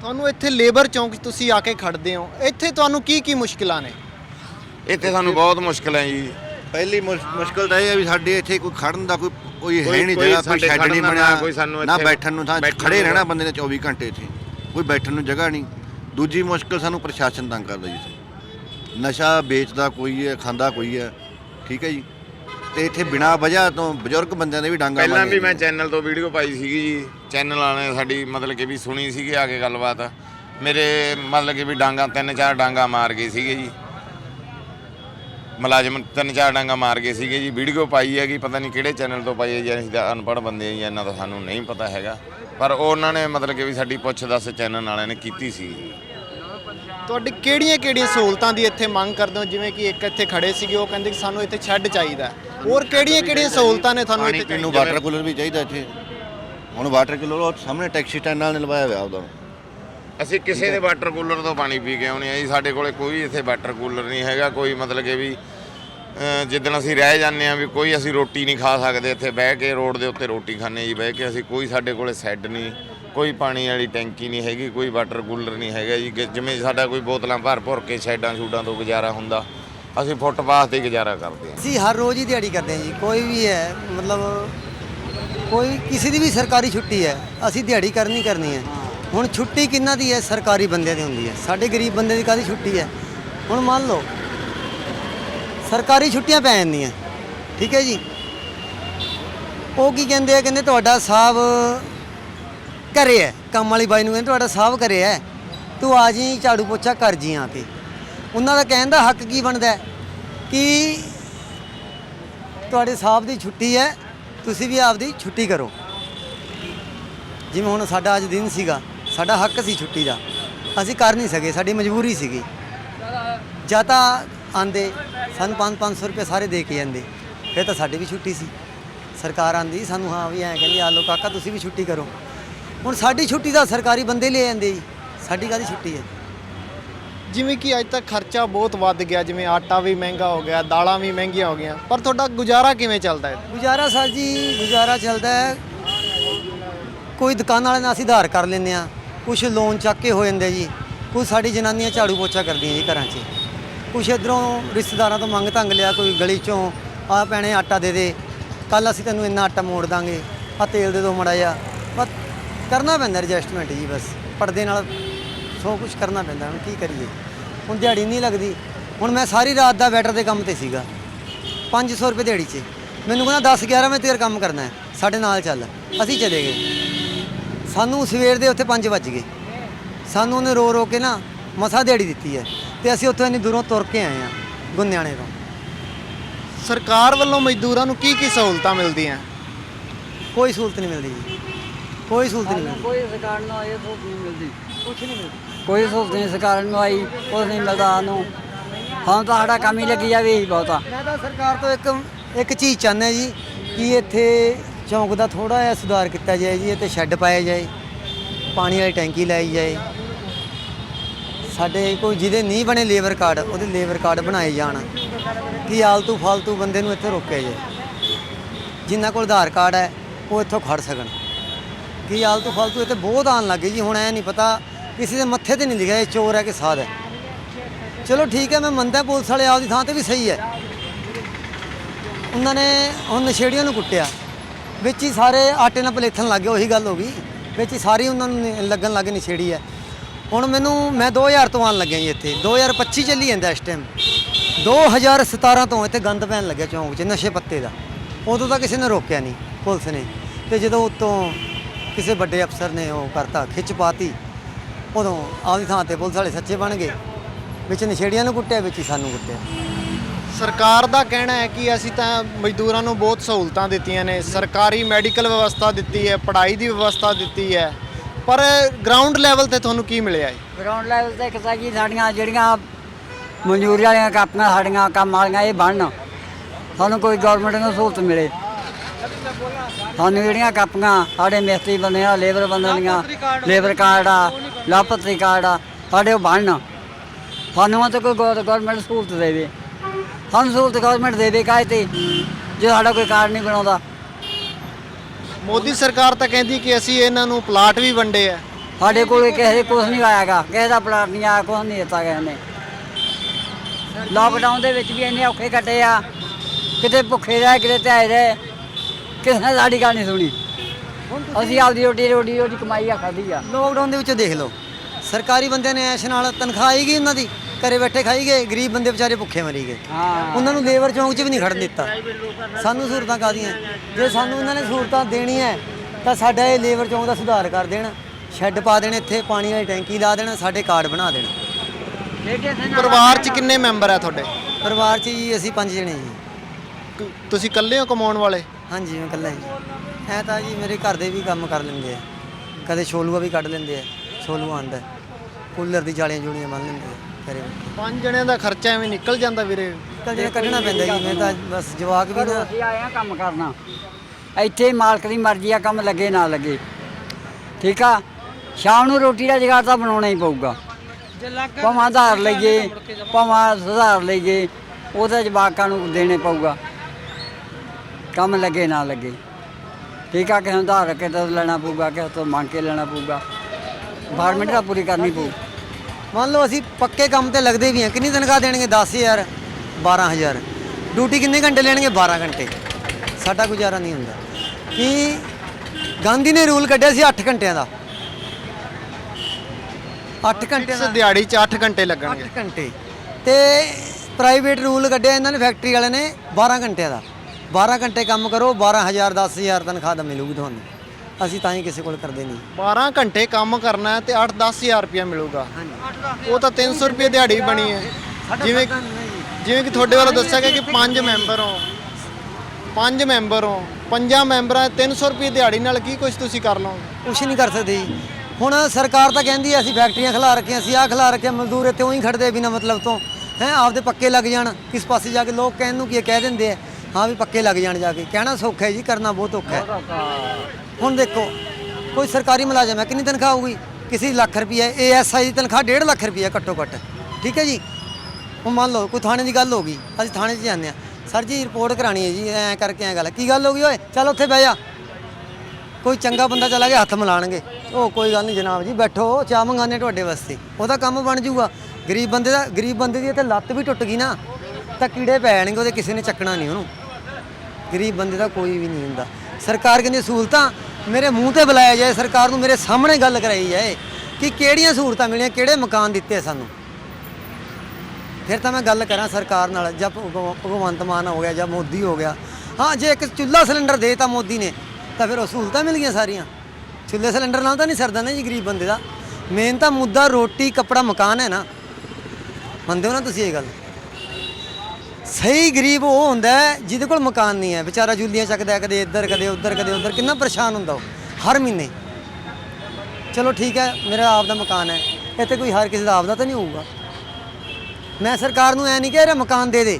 ਤੁਹਾਨੂੰ ਇੱਥੇ ਲੇਬਰ ਚੌਂਕ 'ਚ ਤੁਸੀਂ ਆ ਕੇ ਖੜਦੇ ਹੋ। ਇੱਥੇ ਤੁਹਾਨੂੰ ਕੀ ਕੀ ਮੁਸ਼ਕਿਲਾਂ ਨੇ? ਇੱਥੇ ਸਾਨੂੰ ਬਹੁਤ ਮੁਸ਼ਕਲ ਹੈ ਜੀ। ਪਹਿਲੀ ਮੁਸ਼- ਮੁਸ਼ਕਲ ਤਾਂ ਇਹ ਹੈ ਵੀ ਸਾਡੇ ਇੱਥੇ ਕੋਈ ਖੜਨ ਦਾ ਕੋਈ ਕੋਈ ਹੈ ਨਹੀਂ ਜਗ੍ਹਾ ਕੋਈ ਸਾਡੇ ਨਹੀਂ ਬਣਿਆ ਨਾ ਕੋਈ ਸਾਨੂੰ ਨਾ ਇੱਥੇ ਬੈਠਣ ਨੂੰ ਥਾਂ ਖੜੇ ਰਹਿਣਾ ਬੰਦੇ ਨੇ 24 ਘੰਟੇ ਇੱਥੇ। ਕੋਈ ਬੈਠਣ ਨੂੰ ਜਗ੍ਹਾ ਨਹੀਂ। ਦੂਜੀ ਮੁਸ਼ਕਲ ਸਾਨੂੰ ਪ੍ਰਸ਼ਾਸਨ ਤੰਗ ਕਰਦਾ ਜੀ। ਨਸ਼ਾ ਵੇਚਦਾ ਕੋਈ ਹੈ ਖਾਂਦਾ ਕੋਈ ਹੈ ਠੀਕ ਹੈ ਜੀ। ਤੇ ਇੱਥੇ ਬਿਨਾਂ ਵਜ੍ਹਾ ਤੋਂ ਬਜ਼ੁਰਗ ਬੰਦਿਆਂ ਦੇ ਵੀ ਡਾਂਗਾ ਪਹਿਲਾਂ ਵੀ ਮੈਂ ਚੈਨਲ ਤੋਂ ਵੀਡੀਓ ਪਾਈ ਸੀਗੀ ਜੀ। ਚੈਨਲ ਵਾਲਿਆਂ ਨੇ ਸਾਡੀ ਮਤਲਬ ਕਿ ਵੀ ਸੁਣੀ ਸੀਗੀ ਆ ਕੇ ਗੱਲਬਾਤ। ਮੇਰੇ ਮਤਲਬ ਕਿ ਵੀ ਡਾਂਗਾ ਤਿੰਨ ਚਾਰ ਡਾਂਗਾ ਮਾਰ ਗਏ ਸੀਗੇ ਜੀ। ਮੁਲਾਜ਼ਮ ਤਿੰਨ ਚਾਰ ਡਾਂਗਾ ਮਾਰ ਗਏ ਸੀਗੇ ਜੀ। ਵੀਡੀਓ ਪਾਈ ਹੈਗੀ ਪਤਾ ਨਹੀਂ ਕਿਹੜੇ ਚੈਨਲ ਤੋਂ ਪਾਈ ਹੈ ਜੀ ਅਸੀਂ ਤਾਂ ਅਨਪੜ੍ਹ ਬੰਦੇ ਆ ਜੀ ਇਹਨਾਂ ਦਾ ਸਾਨੂੰ ਨਹੀਂ ਪਤਾ ਹੈਗਾ। ਪਰ ਉਹਨਾਂ ਨੇ ਮਤਲਬ ਕਿ ਵੀ ਸਾਡੀ ਪੁੱਛ ਦੱਸ ਚੈਨਲ ਵਾਲਿਆਂ ਨੇ ਕੀਤੀ ਸੀ। ਤੁਹਾਡੀ ਕਿਹੜੀਆਂ ਕਿਹੜੀਆਂ ਸਹੂਲਤਾਂ ਦੀ ਇੱਥੇ ਮੰਗ ਕਰਦੇ ਹੋ? ਜਿਵੇਂ ਕਿ ਇੱਕ ਇੱਥੇ ਖੜੇ ਸੀਗੇ ਉਹ ਕਹਿੰਦੇ ਕਿ ਸਾਨੂੰ ਇੱਥੇ ਸ਼ੈੱਡ ਚਾਹੀਦਾ। ਹੋਰ ਕਿਹੜੀਆਂ ਕਿਹੜੀਆਂ ਸਹੂਲਤਾਂ ਨੇ ਤੁਹਾਨੂੰ ਪਾਣੀ ਇੱਥੇ ਪੀਣ ਨੂੰ? ਵਾਟਰ ਕੂਲਰ ਵੀ ਚਾਹੀਦਾ ਇੱਥੇ। ਹੁਣ ਵਾਟਰ ਕੂਲਰ ਉਹ ਸਾਹਮਣੇ ਟੈਕਸੀ ਸਟੈਂਡ ਨਾਲ ਨੇ ਲਵਾਇਆ ਹੋਇਆ ਉਹਦਾ। ਅਸੀਂ ਕਿਸੇ ਦੇ ਵਾਟਰ ਕੂਲਰ ਤੋਂ ਪਾਣੀ ਪੀ ਕੇ ਆਉਣੇ ਆ ਜੀ। ਸਾਡੇ ਕੋਲੇ ਕੋਈ ਇੱਥੇ ਵਾਟਰ ਕੂਲਰ ਨਹੀਂ ਹੈਗਾ। ਕੋਈ ਮਤਲਬ ਕਿ ਵੀ ਜਿੱਦਣ ਅਸੀਂ ਰਹਿ ਜਾਂਦੇ ਆ ਵੀ ਕੋਈ ਅਸੀਂ ਰੋਟੀ ਨਹੀਂ ਖਾ ਸਕਦੇ, ਇੱਥੇ ਬਹਿ ਕੇ ਰੋਡ ਦੇ ਉੱਤੇ ਰੋਟੀ ਖਾਣੇ ਜੀ, ਬਹਿ ਕੇ ਅਸੀਂ ਕੋਈ ਸਾਡੇ ਕੋਲੇ ਸੈੱਡ ਨਹੀਂ, ਕੋਈ ਪਾਣੀ ਵਾਲੀ ਟੈਂਕੀ ਨਹੀਂ ਹੈਗੀ, ਕੋਈ ਵਾਟਰ ਕੂਲਰ ਨਹੀਂ ਹੈਗਾ ਜੀ, ਕਿ ਜਿਵੇਂ ਸਾਡਾ ਕੋਈ ਬੋਤਲਾਂ ਭਰ ਭਰ ਕੇ ਸ਼ੈਡਾਂ ਸ਼ੂਡਾਂ ਤੋਂ ਗੁਜ਼ਾਰਾ ਹੁੰਦਾ, ਅਸੀਂ ਫੁੱਟਪਾਥ ਤੇ ਗੁਜ਼ਾਰਾ ਕਰਦੇ ਹਾਂ। ਅਸੀਂ ਹਰ ਰੋਜ਼ ਹੀ ਦਿਹਾੜੀ ਕਰਦੇ ਹਾਂ ਜੀ, ਕੋਈ ਵੀ ਹੈ, ਮਤਲਬ ਕੋਈ ਕਿਸੇ ਦੀ ਵੀ ਸਰਕਾਰੀ ਛੁੱਟੀ ਹੈ, ਅਸੀਂ ਦਿਹਾੜੀ ਕਰਨੀ ਕਰਨੀ ਹੈ। ਹੁਣ ਛੁੱਟੀ ਕਿੰਨਾ ਦੀ ਹੈ? ਸਰਕਾਰੀ ਬੰਦਿਆਂ ਦੀ ਹੁੰਦੀ ਹੈ। ਸਾਡੇ ਗਰੀਬ ਬੰਦੇ ਦੀ ਕਾਹਦੀ ਛੁੱਟੀ ਹੈ? ਹੁਣ ਮੰਨ ਲਓ ਸਰਕਾਰੀ ਛੁੱਟੀਆਂ ਪੈ ਜਾਂਦੀਆਂ। ਠੀਕ ਹੈ ਜੀ? ਉਹ ਕੀ ਕਹਿੰਦੇ ਆ? ਕਹਿੰਦੇ ਤੁਹਾਡਾ ਸਾਹਿਬ ਘਰੇ ਹੈ। ਕੰਮ ਵਾਲੀ ਬਾਈ ਨੂੰ ਕਹਿੰਦੇ ਤੁਹਾਡਾ ਸਾਹਿਬ ਘਰੇ ਹੈ। ਤੂੰ ਆ ਜੀ, ਝਾੜੂ ਪੋਚਾ ਕਰ ਜੀ ਆ ਕੇ। ਉਹਨਾਂ ਦਾ ਕਹਿਣ ਦਾ ਹੱਕ ਕੀ ਬਣਦਾ ਕਿ ਤੁਹਾਡੇ ਸਾਹਿਬ ਦੀ ਛੁੱਟੀ ਹੈ, ਤੁਸੀਂ ਵੀ ਆਪਦੀ ਛੁੱਟੀ ਕਰੋ। ਜਿਵੇਂ ਹੁਣ ਸਾਡਾ ਅੱਜ ਦਿਨ ਸੀਗਾ, ਸਾਡਾ ਹੱਕ ਸੀ ਛੁੱਟੀ ਦਾ। ਅਸੀਂ ਕਰ ਨਹੀਂ ਸਕੇ, ਸਾਡੀ ਮਜਬੂਰੀ ਸੀਗੀ। ਜਾਂ ਤਾਂ ਆਂਦੇ ਸਾਨੂੰ 5-500 ਰੁਪਏ ਸਾਰੇ ਦੇ ਕੇ ਜਾਂਦੇ। ਫਿਰ ਤਾਂ ਸਾਡੀ ਵੀ ਛੁੱਟੀ ਸੀ। ਸਰਕਾਰ ਆਂਦੀ ਸਾਨੂੰ ਹਾਂ ਵੀ ਐਂ ਕਹਿੰਦੀ ਆ ਲੋ ਕਾਕਾ ਤੁਸੀਂ ਵੀ ਛੁੱਟੀ ਕਰੋ। ਹੁਣ ਸਾਡੀ ਛੁੱਟੀ ਦਾ ਸਰਕਾਰੀ ਬੰਦੇ ਲੈ ਜਾਂਦੇ ਜੀ। ਸਾਡੀ ਕਾਹਦੀ ਛੁੱਟੀ ਹੈ? ਜਿਵੇਂ ਕਿ ਅੱਜ ਤੱਕ ਖਰਚਾ ਬਹੁਤ ਵੱਧ ਗਿਆ ਜਿਵੇਂ ਆਟਾ ਵੀ ਮਹਿੰਗਾ ਹੋ ਗਿਆ ਦਾਲਾਂ ਵੀ ਮਹਿੰਗੀਆਂ ਹੋ ਗਈਆਂ। ਪਰ ਤੁਹਾਡਾ ਗੁਜ਼ਾਰਾ ਕਿਵੇਂ ਚੱਲਦਾ ਹੈ? ਗੁਜ਼ਾਰਾ ਸਰ ਜੀ ਗੁਜ਼ਾਰਾ ਚੱਲਦਾ ਹੈ। ਕੋਈ ਦੁਕਾਨ ਵਾਲੇ ਨਾਲ ਅਸੀਂ ਉਧਾਰ ਕਰ ਲੈਂਦੇ ਆ ਕੁਝ ਲੋਨ ਚੱਕ ਕੇ ਹੋ ਜਾਂਦੇ ਜੀ। ਕੁਝ ਸਾਡੀ ਜਨਾਨੀਆਂ ਝਾੜੂ ਪੋਚਾ ਕਰਦੀਆਂ ਜੀ ਘਰਾਂ 'ਚ। ਕੁਛ ਇਧਰੋਂ ਰਿਸ਼ਤੇਦਾਰਾਂ ਤੋਂ ਮੰਗ ਤੰਗ ਲਿਆ, ਕੋਈ ਗਲੀ 'ਚੋਂ ਆ ਪੈਣੇ ਆਟਾ ਦੇ ਦੇ ਕੱਲ ਅਸੀਂ ਤੈਨੂੰ ਇੰਨਾ ਆਟਾ ਮੋੜ ਦਾਂਗੇ ਆ ਤੇਲ ਦੇ ਦੋ ਮੜਾ ਜਾ ਬਸ ਕਰਨਾ ਪੈਂਦਾ ਐਡਜਸਟਮੈਂਟ ਜੀ, ਬਸ। ਪਰਦੇ ਨਾਲ ਸੋ ਕੁਝ ਕਰਨਾ ਪੈਂਦਾ, ਹੁਣ ਕੀ ਕਰੀਏ? ਹੁਣ ਦਿਹਾੜੀ ਨਹੀਂ ਲੱਗਦੀ। ਹੁਣ ਮੈਂ ਸਾਰੀ ਰਾਤ ਦਾ ਵੈਟਰ ਦੇ ਕੰਮ ਤੇ ਸੀਗਾ। 500 ਰੁਪਏ ਦਿਹਾੜੀ 'ਚ। ਮੈਨੂੰ ਕਹਿੰਦਾ 10 11 ਵਜੇ ਤੇਰ ਕੰਮ ਕਰਨਾ ਹੈ। ਸਾਡੇ ਨਾਲ ਚੱਲ। ਅਸੀਂ ਚਲੇ ਗਏ। ਸਾਨੂੰ ਸਵੇਰ ਦੇ ਉੱਥੇ 5 ਵੱਜ ਗਏ। ਸਾਨੂੰ ਉਹਨੇ ਰੋ ਰੋ ਕੇ ਨਾ ਮਸਾ ਦਿਹਾੜੀ ਦਿੱਤੀ ਹੈ। ਤੇ ਅਸੀਂ ਉੱਥੋਂ ਇੰਨੀ ਦੂਰੋਂ ਤੁਰ ਕੇ ਆਏ ਆ ਗੁੰਨਿਆਣੇ ਤੋਂ। ਸਰਕਾਰ ਵੱਲੋਂ ਮਜ਼ਦੂਰਾਂ ਨੂੰ ਕੀ ਕੀ ਸਹੂਲਤਾਂ ਮਿਲਦੀਆਂ? ਕੋਈ ਸਹੂਲਤ ਨਹੀਂ ਮਿਲਦੀ ਜੀ। ਕੋਈ ਸਹੂਲਤ ਨਹੀਂ ਮਿਲਦੀ। ਕੋਈ ਸਰਕਾਰ ਨੂੰ ਆਈ ਸਹੂਲਤ ਨਹੀਂ ਮਿਲਦੀ। ਕੁਛ ਨਹੀਂ ਮਿਲਦੀ। ਕੋਈ ਸਹੂਲਤ ਨਹੀਂ ਸਰਕਾਰ ਨੂੰ ਆਈ ਕੁਛ ਨਹੀਂ ਮਿਲਦਾ ਸਾਨੂੰ। ਹਾਂ ਤਾਂ ਸਾਡਾ ਕੰਮ ਹੀ ਲੱਗੀ ਜਾਵੇ ਇਹੀ ਬਹੁਤ। ਮੈਂ ਤਾਂ ਸਰਕਾਰ ਤੋਂ ਇੱਕ ਇੱਕ ਚੀਜ਼ ਚਾਹੁੰਦਾ ਜੀ ਕਿ ਇੱਥੇ ਚੌਂਕ ਦਾ ਥੋੜਾ ਜਿਹਾ ਸੁਧਾਰ ਕੀਤਾ ਜਾਏ ਜੀ ਇੱਥੇ ਸ਼ੈੱਡ ਪਾਇਆ ਜਾਏ ਪਾਣੀ ਵਾਲੀ ਟੈਂਕੀ ਲਾਈ ਜਾਏ। ਸਾਡੇ ਕੋਈ ਜਿਹਦੇ ਨਹੀਂ ਬਣੇ ਲੇਬਰ ਕਾਰਡ, ਉਹਦੇ ਲੇਬਰ ਕਾਰਡ ਬਣਾਏ ਜਾਣ। ਕਿ ਆਲਤੂ ਫਾਲਤੂ ਬੰਦੇ ਨੂੰ ਇੱਥੇ ਰੋਕਿਆ ਜੇ। ਜਿਨ੍ਹਾਂ ਕੋਲ ਆਧਾਰ ਕਾਰਡ ਹੈ, ਉਹ ਇੱਥੋਂ ਖੜ ਸਕਣ। ਕਿ ਆਲਤੂ ਫਾਲਤੂ ਇੱਥੇ ਬਹੁਤ ਆਉਣ ਲੱਗੇ ਜੀ, ਹੁਣ ਐ ਨਹੀਂ ਪਤਾ, ਕਿਸੇ ਦੇ ਮੱਥੇ ਤੇ ਨਹੀਂ ਲਿਖਿਆ ਇਹ ਚੋਰ ਹੈ ਕਿ ਸਾਧ ਹੈ। ਚਲੋ ਠੀਕ ਹੈ, ਮੈਂ ਮੰਨਦਾ ਪੁਲਿਸ ਵਾਲੇ ਆਪਦੀ ਥਾਂ ਤੇ ਵੀ ਸਹੀ ਹੈ। ਉਹਨਾਂ ਨੇ ਹੁਣ ਨਸ਼ੇੜੀਆਂ ਨੂੰ ਕੁੱਟਿਆ। ਵਿੱਚ ਹੀ ਸਾਰੇ ਆਟੇ ਨਾਲ ਪਲੇਥਣ ਲੱਗ ਗਏ, ਉਹੀ ਗੱਲ ਹੋ ਗਈ। ਵਿੱਚ ਹੀ ਸਾਰੀ ਉਹਨਾਂ ਨੂੰ ਨ- ਲੱਗਣ ਲੱਗੇ ਨਸ਼ੇੜੀ ਹੈ। ਹੁਣ ਮੈਨੂੰ, ਮੈਂ 2000 ਤੋਂ ਆਉਣ ਲੱਗਿਆ ਜੀ ਇੱਥੇ। 2025 ਚੱਲੀ ਜਾਂਦਾ ਇਸ ਟਾਈਮ 2017 ਤੋਂ ਇੱਥੇ ਗੰਦ ਪੈਣ ਲੱਗਿਆ ਚੌਂਕ 'ਚ, ਨਸ਼ੇ ਪੱਤੇ ਦਾ। ਉਦੋਂ ਤਾਂ ਕਿਸੇ ਨੇ ਰੋਕਿਆ ਨਹੀਂ, ਪੁਲਿਸ ਨੇ। ਤੇ ਜਦੋਂ ਉਤੋਂ ਕਿਸੇ ਵੱਡੇ ਅਫਸਰ ਨੇ ਉਹ ਕਰਤਾ, ਖਿੱਚ ਪਾਤੀ, ਉਦੋਂ ਆਪਦੀ ਥਾਂ ਤੇ ਪੁਲਿਸ ਵਾਲੇ ਸੱਚੇ ਬਣ ਗਏ। ਵਿੱਚ ਨਸ਼ੇੜੀਆਂ ਨੂੰ ਕੁੱਟਿਆ, ਵਿੱਚ ਹੀ ਸਾਨੂੰ ਕੁੱਟਿਆ। ਸਰਕਾਰ ਦਾ ਕਹਿਣਾ ਹੈ ਕਿ ਅਸੀਂ ਤਾਂ ਮਜ਼ਦੂਰਾਂ ਨੂੰ ਬਹੁਤ ਸਹੂਲਤਾਂ ਦਿੱਤੀਆਂ ਨੇ। ਸਰਕਾਰੀ ਮੈਡੀਕਲ ਵਿਵਸਥਾ ਦਿੱਤੀ ਹੈ, ਪੜ੍ਹਾਈ ਦੀ ਵਿਵਸਥਾ ਦਿੱਤੀ ਹੈ। ਪਰ ਗਰਾਊਂਡ ਲੈਵਲ ਤੇ ਤੁਹਾਨੂੰ ਕੀ ਮਿਲਿਆ ਹੈ ਗਰਾਊਂਡ ਲੈਵਲ ਤੇ ਕਿਤਾ ਜੀ ਸਾਡੀਆਂ ਜਿਹੜੀਆਂ ਮਨਜ਼ੂਰੀ ਵਾਲੀਆਂ ਕਾਪੀਆਂ, ਸਾਡੀਆਂ ਕੰਮ ਵਾਲੀਆਂ ਇਹ ਬਣਨ। ਸਾਨੂੰ ਕੋਈ ਗਵਰਨਮੈਂਟ ਨੂੰ ਸਹੂਲਤ ਮਿਲੇ। ਸਾਨੂੰ ਜਿਹੜੀਆਂ ਕਾਪੀਆਂ, ਸਾਡੇ ਮਿਸਤਰੀ ਬੰਦੇ ਆ ਲੇਬਰ ਬੰਦੇ ਦੀਆਂ ਲੇਬਰ ਕਾਰਡ ਆ, ਲਾਭਪਾਤਰੀ ਕਾਰਡ ਆ, ਸਾਡੇ ਉਹ ਬਣਨ। ਸਾਨੂੰ ਉਹ ਤੇ ਕੋਈ ਗਵਰਨਮੈਂਟ ਸਹੂਲਤ ਦੇਵੇ। ਸਾਨੂੰ ਸਹੂਲਤ ਗਵਰਨਮੈਂਟ ਦੇਵੇ ਕਾਹੇ ਜੇ ਸਾਡਾ ਕੋਈ ਕਾਰਡ ਨਹੀਂ ਬਣਾਉਂਦਾ। ਮੋਦੀ ਸਰਕਾਰ ਤਾਂ ਕਹਿੰਦੀ ਕਿ ਅਸੀਂ ਇਹਨਾਂ ਨੂੰ ਪਲਾਟ ਵੀ ਵੰਡੇ ਆ। ਸਾਡੇ ਕੋਲ ਕਿਸੇ ਦੇ ਕੁਝ ਨਹੀਂ ਆਇਆਗਾ ਕਿਸੇ ਦਾ ਪਲਾਟ ਨਹੀਂ ਆਇਆ ਕੁਝ ਨਹੀਂ ਦਿੱਤਾ ਕਿਸੇ ਨੇ। ਲਾਕਡਾਊਨ ਦੇ ਵਿੱਚ ਵੀ ਇੰਨੇ ਔਖੇ ਕੱਟੇ ਆ ਕਿਤੇ ਭੁੱਖੇ ਰਹੇ ਕਿਤੇ ਧਿਆਏ ਰਹੇ ਕਿਸੇ ਨੇ ਸਾਡੀ ਗੱਲ ਨਹੀਂ ਸੁਣੀ। ਅਸੀਂ ਆਪਦੀ ਰੋਟੀ ਰੋਟੀ ਰੋਟੀ ਕਮਾਈ ਆ ਖਾਧੀ ਆ। ਲੋਕਡਾਊਨ ਦੇ ਵਿੱਚ ਦੇਖ ਲਓ ਸਰਕਾਰੀ ਬੰਦਿਆਂ ਨੇ ਐਸ਼ ਨਾਲ ਤਨਖਾਹ ਆਈ ਗਈ ਉਹਨਾਂ ਦੀ। ਘਰੇ ਬੈਠੇ ਖਾਈ ਗਏ ਗਰੀਬ ਬੰਦੇ ਵਿਚਾਰੇ ਭੁੱਖੇ ਮਰੀ ਗਏ। ਹਾਂ। ਉਹਨਾਂ ਨੂੰ ਲੇਬਰ ਚੌਂਕ 'ਚ ਵੀ ਨਹੀਂ ਖੜਨ ਦਿੱਤਾ। ਸਾਨੂੰ ਸਹੂਲਤਾਂ ਕਾਦੀਆਂ ਜੇ ਸਾਨੂੰ ਉਹਨਾਂ ਨੇ ਸਹੂਲਤਾਂ ਦੇਣੀਆਂ ਤਾਂ ਸਾਡਾ ਇਹ ਲੇਬਰ ਚੌਂਕ ਦਾ ਸੁਧਾਰ ਕਰ ਦੇਣ। ਸ਼ੈੱਡ ਪਾ ਦੇਣ ਇੱਥੇ ਪਾਣੀ ਵਾਲੀ ਟੈਂਕੀ ਲਾ ਦੇਣ ਸਾਡੇ ਕਾਰਡ ਬਣਾ ਦੇਣ। ਪਰਿਵਾਰ 'ਚ ਕਿੰਨੇ ਮੈਂਬਰ ਆ ਤੁਹਾਡੇ? ਪਰਿਵਾਰ 'ਚ ਜੀ ਅਸੀਂ ਪੰਜ ਜਣੇ ਜੀ। ਤੁ- ਤੁਸੀਂ ਇਕੱਲੇ ਹੋ ਕਮਾਉਣ ਵਾਲੇ? ਹਾਂਜੀ ਮੈਂ ਇਕੱਲਾ ਜੀ। ਐ ਤਾਂ ਜੀ ਮੇਰੇ ਘਰ ਦੇ ਵੀ ਕੰਮ ਕਰ ਲੈਂਦੇ ਆ। ਕਦੇ ਛੋਲੂਆ ਵੀ ਕੱਢ ਲੈਂਦੇ ਆ ਛੋਲੂਆ ਆਂਦਾ ਕੂਲਰ ਦੀ ਜਾਲੀਆਂ ਜੂਲੀਆਂ ਬੰਨ ਲੈਂਦੇ ਆ। ਘਰੇ ਬੈਠੇ ਪੰਜ ਜਣਿਆਂ ਦਾ ਖਰਚਾ ਐਵੇਂ ਨਿਕਲ ਜਾਂਦਾ ਵੀਰੇ। ਕੱਲ ਜਿਹੜਾ ਕੱਢਣਾ ਪੈਂਦਾ ਜੀ ਮੈਂ ਤਾਂ ਬਸ ਜਵਾਕ ਵੀ ਨਾ ਅਸੀਂ ਆਏ ਆ ਕੰਮ ਕਰਨਾ। ਇੱਥੇ ਮਾਲਕ ਦੀ ਮਰਜ਼ੀ ਆ ਕੰਮ ਲੱਗੇ ਨਾ ਲੱਗੇ। ਠੀਕ ਆ? ਸ਼ਾਮ ਨੂੰ ਰੋਟੀ ਦਾ ਜੁਗਾੜ ਤਾਂ ਬਣਾਉਣਾ ਹੀ ਪਊਗਾ। ਭਾਵੇਂ ਆਧਾਰ ਲਈਏ ਭਾਵੇਂ ਸੁਧਾਰ ਲਈਏ ਉਹਦਾ ਜਵਾਕਾਂ ਨੂੰ ਦੇਣੇ ਪਊਗਾ। ਕੰਮ ਲੱਗੇ ਨਾ ਲੱਗੇ। ਠੀਕ ਆ? ਕਿਸੇ ਨੂੰ ਉਧਾਰ ਕੇ ਤਾਂ ਲੈਣਾ ਪਊਗਾ ਕਿਸੇ ਤੋਂ ਮੰਗ ਕੇ ਲੈਣਾ ਪਊਗਾ। ਫਾਰਮੈਟ ਤਾਂ ਪੂਰੀ ਕਰਨੀ ਪਊ। ਮੰਨ ਲਓ ਅਸੀਂ ਪੱਕੇ ਕੰਮ ਤੇ ਲੱਗਦੇ ਵੀ ਹਾਂ। ਕਿੰਨੀ ਤਨਖਾਹ ਦੇਣਗੇ? 10000 12000 ਡਿਊਟੀ ਕਿੰਨੇ ਘੰਟੇ ਲੈਣਗੇ? 12 ਘੰਟੇ। ਸਾਡਾ ਗੁਜ਼ਾਰਾ ਨਹੀਂ ਹੁੰਦਾ। ਕਿ ਗਾਂਧੀ ਨੇ ਰੂਲ ਕੱਢਿਆ ਸੀ 8 ਘੰਟਿਆਂ ਦਾ? 8 ਘੰਟਿਆਂ ਇਸ ਦਾ ਦਿਹਾੜੀ 'ਚ 8 ਘੰਟੇ ਲੱਗਣਗੇ। 8 ਘੰਟੇ। ਤੇ ਪ੍ਰਾਈਵੇਟ ਰੂਲ ਕੱਢਿਆ ਇਹਨਾਂ ਨੇ ਫੈਕਟਰੀ ਵਾਲਿਆਂ ਨੇ 12 ਘੰਟਿਆਂ ਦਾ। 12 ਘੰਟੇ ਕੰਮ ਕਰੋ 12000 10000 ਤਨਖਾਹ ਦਾ ਮਿਲੂਗੀ ਤੁਹਾਨੂੰ। ਅਸੀਂ ਤਾਂ ਹੀ ਕਿਸੇ ਕੋਲ ਕਰਦੇ ਨਹੀਂ। 12 ਘੰਟੇ ਕੰਮ ਕਰਨਾ ਹੈ ਤੇ 8-10000 ਰੁਪਇਆ ਮਿਲੂਗਾ। ਉਹ ਤਾਂ 300 ਰੁਪਏ ਦਿਹਾੜੀ ਬਣੀ ਹੈ। ਜਿਵੇਂ ਜਿਵੇਂ ਕਿ ਤੁਹਾਡੇ ਵੱਲੋਂ ਦੱਸਿਆ ਗਿਆ ਕਿ ਪੰਜ ਮੈਂਬਰ ਹੋ। ਪੰਜ ਮੈਂਬਰ ਹੋ। ਪੰਜਾਂ ਮੈਂਬਰਾਂ 300 ਰੁਪਏ ਦਿਹਾੜੀ ਨਾਲ ਕੀ ਕੁਝ ਤੁਸੀਂ ਕਰ ਲਓਗੇ? ਕੁਛ ਨਹੀਂ ਕਰ ਸਕਦੇ ਜੀ। ਹੁਣ ਸਰਕਾਰ ਤਾਂ ਕਹਿੰਦੀ ਹੈ ਅਸੀਂ ਫੈਕਟਰੀਆਂ ਖਿਲਾ ਰੱਖੀਆਂ ਅਸੀਂ ਆਹ ਖਿਲਾ ਰੱਖਿਆ ਮਜ਼ਦੂਰ ਇੱਥੇ ਉਹੀ ਖੜਦੇ ਬਿਨਾਂ ਮਤਲਬ ਤੋਂ। ਹੈ ਆਪਦੇ ਪੱਕੇ ਲੱਗ ਜਾਣ ਕਿਸ ਪਾਸੇ ਜਾ ਕੇ ਲੋਕ ਕਹਿਣ ਨੂੰ ਕੀ ਕਹਿ ਦਿੰਦੇ ਆ ਹਾਂ ਵੀ ਪੱਕੇ ਲੱਗ ਜਾਣ ਜਾ ਕੇ। ਕਹਿਣਾ ਸੌਖਾ ਹੈ ਜੀ, ਕਰਨਾ ਬਹੁਤ ਔਖਾ ਹੈ। ਹੁਣ ਦੇਖੋ, ਕੋਈ ਸਰਕਾਰੀ ਮੁਲਾਜ਼ਮ ਹੈ, ਕਿੰਨੀ ਤਨਖਾਹ ਹੋਊਗੀ? ਕਿਸੇ ਲੱਖ ਰੁਪਈਆ ਏਐਸਆਈ ਦੀ ਤਨਖਾਹ 1.5 ਲੱਖ ਰੁਪਈਆ ਘੱਟੋ ਘੱਟ। ਠੀਕ ਹੈ ਜੀ? ਹੁਣ ਮੰਨ ਲਓ, ਕੋਈ ਥਾਣੇ ਦੀ ਗੱਲ ਹੋ ਗਈ, ਅਸੀਂ ਥਾਣੇ 'ਚ ਜਾਂਦੇ ਆ ਸਰ ਜੀ ਰਿਪੋਰਟ ਕਰਾਣੀ ਹੈ ਜੀ, ਐਂ ਕਰਕੇ ਐਂ ਗੱਲ ਹੈ। ਕੀ ਗੱਲ ਹੋ ਗਈ ਓਏ? ਚੱਲ ਉੱਥੇ ਬਹਿ ਜਾ। ਕੋਈ ਚੰਗਾ ਬੰਦਾ ਚਲਾ ਗਿਆ ਹੱਥ ਮਿਲਾਣਗੇ ਉਹ ਕੋਈ ਗੱਲ ਨਹੀਂ ਜਨਾਬ ਜੀ, ਬੈਠੋ, ਚਾਹ ਮੰਗਾਨੇ ਤੁਹਾਡੇ ਵਾਸਤੇ। ਉਹਦਾ ਕੰਮ ਬਣ ਜਾਊਗਾ। ਗਰੀਬ ਬੰਦੇ ਦਾ, ਗਰੀਬ ਬੰਦੇ ਦੀ ਇੱਥੇ ਲੱਤ ਵੀ ਟੁੱਟ ਗਈ ਨਾ, ਤਾਂ ਕੀੜੇ ਪੈ ਜਾਣਗੇ, ਉਹਦੇ ਕਿਸੇ ਨੇ ਚੱਕਣਾ ਨਹੀਂ ਉਹਨੂੰ। ਗਰੀਬ ਬੰਦੇ ਦਾ ਕੋਈ ਵੀ ਨਹੀਂ ਹੁੰਦਾ। ਸਰਕਾਰ ਕਹਿੰਦੀ ਸਹੂਲਤਾਂ ਮੇਰੇ ਮੂੰਹ ਤੇ ਬੁਲਾਇਆ ਜਾਏ, ਸਰਕਾਰ ਨੂੰ ਮੇਰੇ ਸਾਹਮਣੇ ਗੱਲ ਕਰਾਈ ਜਾਏ ਕਿ ਕਿਹੜੀਆਂ ਸਹੂਲਤਾਂ ਮਿਲੀਆਂ, ਕਿਹੜੇ ਮਕਾਨ ਦਿੱਤੇ ਸਾਨੂੰ। ਫਿਰ ਤਾਂ ਮੈਂ ਗੱਲ ਕਰਾਂ ਸਰਕਾਰ ਨਾਲ, ਜਾਂ ਭਗਵੰਤ ਮਾਨ ਹੋ ਗਿਆ, ਜਾਂ ਮੋਦੀ ਹੋ ਗਿਆ। ਹਾਂ, ਜੇ ਇੱਕ ਚੁੱਲ੍ਹਾ ਸਿਲੰਡਰ ਦੇਤਾ ਮੋਦੀ ਨੇ, ਤਾਂ ਫਿਰ ਉਹ ਸਹੂਲਤਾਂ ਮਿਲ ਗਈਆਂ ਸਾਰੀਆਂ। ਚੁੱਲ੍ਹੇ ਸਿਲੰਡਰ ਨਾਲ ਤਾਂ ਨਹੀਂ ਸਰਦਾ ਨਾ ਜੀ ਗਰੀਬ ਬੰਦੇ ਦਾ। ਮੇਨ ਤਾਂ ਮੁੱਦਾ ਰੋਟੀ, ਕੱਪੜਾ, ਮਕਾਨ ਹੈ ਨਾ। ਮੰਨਦੇ ਹੋ ਨਾ ਤੁਸੀਂ ਇਹ ਗੱਲ? ਸਹੀ ਗਰੀਬ ਉਹ ਹੁੰਦਾ ਹੈ ਜਿਹਦੇ ਕੋਲ ਮਕਾਨ ਨਹੀਂ ਹੈ। ਵਿਚਾਰਾ ਜੁੱਲੀਆਂ ਚੱਕਦਾ ਹੈ, ਕਦੇ ਇੱਧਰ ਕਦੇ ਉੱਧਰ ਕਦੇ ਉੱਧਰ। ਕਿੰਨਾ ਪਰੇਸ਼ਾਨ ਹੁੰਦਾ ਉਹ ਹਰ ਮਹੀਨੇ। ਚਲੋ ਠੀਕ ਹੈ ਮੇਰਾ ਆਪ ਦਾ ਮਕਾਨ ਹੈ। ਇੱਥੇ ਕੋਈ ਹਰ ਕਿਸੇ ਦਾ ਆਪ ਦਾ ਤਾਂ ਨਹੀਂ ਹੋਊਗਾ। ਮੈਂ ਸਰਕਾਰ ਨੂੰ ਐ ਨਹੀਂ ਕਹਿ ਰਿਹਾ ਮਕਾਨ ਦੇ ਦੇ।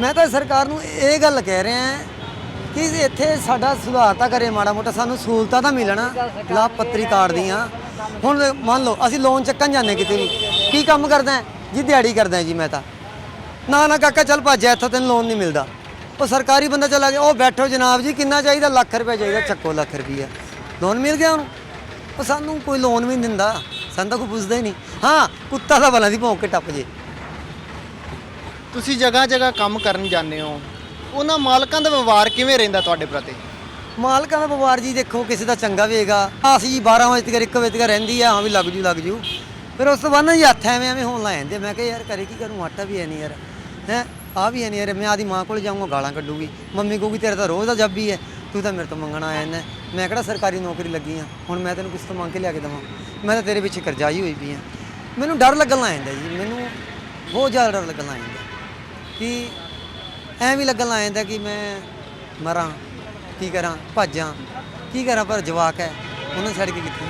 ਮੈਂ ਤਾਂ ਸਰਕਾਰ ਨੂੰ ਇਹ ਗੱਲ ਕਹਿ ਰਿਹਾ ਕਿ ਇੱਥੇ ਸਾਡਾ ਸੁਧਾਰ ਤਾਂ ਕਰੇ ਮਾੜਾ ਮੋਟਾ ਸਾਨੂੰ ਸਹੂਲਤਾਂ ਤਾਂ ਮਿਲਣ। ਲਾਭਪੱਤਰੀ ਕਾਰਡ ਦੀਆਂ। ਹੁਣ ਮੰਨ ਲਓ ਅਸੀਂ ਲੋਨ ਚੱਕਣ ਜਾਂਦੇ ਕਿਤੇ ਵੀ। ਕੀ ਕੰਮ ਕਰਦਾ ਹੈ? ਜੀ ਦਿਹਾੜੀ ਕਰਦਾ ਜੀ ਮੈਂ ਤਾਂ। ਨਾ ਨਾ ਕਾਕਾ ਚੱਲ ਭੱਜਿਆ ਇੱਥੋਂ ਤੈਨੂੰ ਲੋਨ ਨਹੀਂ ਮਿਲਦਾ। ਉਹ ਸਰਕਾਰੀ ਬੰਦਾ ਚਲਾ ਗਿਆ ਉਹ ਬੈਠੋ ਜਨਾਬ ਜੀ ਕਿੰਨਾ ਚਾਹੀਦਾ? ਲੱਖ ਰੁਪਏ ਚਾਹੀਦਾ ਚੱਕੋ ਲੱਖ ਰੁਪਈਆ। ਲੋਨ ਮਿਲ ਗਿਆ ਉਹਨੂੰ। ਉਹ ਸਾਨੂੰ ਕੋਈ ਲੋਨ ਵੀ ਨਹੀਂ ਦਿੰਦਾ। ਸਾਨੂੰ ਤਾਂ ਕੋਈ ਪੁੱਛਦਾ ਹੀ ਨਹੀਂ। ਹਾਂ ਕੁੱਤਾ ਤਾਂ ਭਲਾ ਦੀ ਭੌਂਕ ਕੇ ਟੱਪ ਜੇ। ਤੁਸੀਂ ਜਗ੍ਹਾ ਜਗ੍ਹਾ ਕੰਮ ਕਰਨ ਜਾਂਦੇ ਹੋ। ਉਹਨਾਂ ਮਾਲਕਾਂ ਦਾ ਵਿਵਹਾਰ ਕਿਵੇਂ ਰਹਿੰਦਾ ਤੁਹਾਡੇ ਪ੍ਰਤੀ? ਮਾਲਕਾਂ ਦਾ ਵਪਾਰ ਜੀ ਦੇਖੋ ਕਿਸੇ ਦਾ ਚੰਗਾ ਵੇਗਾ। ਅਸੀਂ ਜੀ 12 ਵਜੇ ਤੱਕ 1 ਵਜੇ ਤੱਕ ਰਹਿੰਦੀ ਆ ਹਾਂ ਵੀ ਲੱਗ ਜੂ ਲੱਗ ਜੂ। ਫਿਰ ਉਸ ਤੋਂ ਬਾਅਦ ਨਾ ਜੀ ਹੱਥ ਐਵੇਂ ਐਵੇਂ ਹੋਣ ਲੱਗ ਜਾਂਦੇ ਮੈਂ ਕਿਹਾ ਯਾਰ ਕਰੇ ਕੀ ਕਰੂੰ? ਆਟਾ ਵੀ ਹੈ ਨਹੀਂ ਯਾਰ। ਹੈ? ਆ ਵੀ ਹੈ ਨਹੀਂ ਯਾਰ, ਮੈਂ ਆਦੀ ਮਾਂ ਕੋਲ ਜਾਊਂਗਾ, ਗਾਲਾਂ ਕੱਢੂਗੀ। ਮੰਮੀ ਕਹੂਗੀ, ਤੇਰਾ ਤਾਂ ਰੋਜ਼ ਦਾ ਜੱਬੀ ਹੈ ਤੂੰ ਤਾਂ ਮੇਰੇ ਤੋਂ ਮੰਗਣਾ ਆਇਆ ਨੇ ਮੈਂ ਕਿਹੜਾ ਸਰਕਾਰੀ ਨੌਕਰੀ ਲੱਗੀ ਆ? ਹੁਣ ਮੈਂ ਤੈਨੂੰ ਕਿਸ ਤੋਂ ਮੰਗ ਕੇ ਲਿਆ ਕੇ ਦੇਵਾਂ? ਮੈਂ ਤਾਂ ਤੇਰੇ ਪਿੱਛੇ ਕਰਜ਼ਾਈ ਹੋਈ ਪਈ ਆ। ਮੈਨੂੰ ਡਰ ਲੱਗਣ ਲੱਗ ਜਾਂਦਾ ਜੀ। ਮੈਨੂੰ ਬਹੁਤ ਜ਼ਿਆਦਾ ਡਰ ਲੱਗਣ ਲੱਗ ਜਾਂਦਾ ਕਿ ਐਂ ਵੀ ਲੱਗਣ ਲੱਗ ਜਾਂਦਾ ਕਿ ਮੈਂ ਮਰਾਂ, ਕੀ ਕਰਾਂ, ਭੱਜਾਂ। ਕੀ ਕਰਾਂ ਪਰ ਜਵਾਕ ਹੈ। ਉਹਨਾਂ ਛੱਡ ਕੇ ਕਿੱਥੇ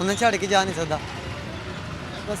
ਉਹਨਾਂ ਛੱਡ ਕੇ ਜਾ ਨਹੀਂ ਸਕਦਾ। ਬਸ।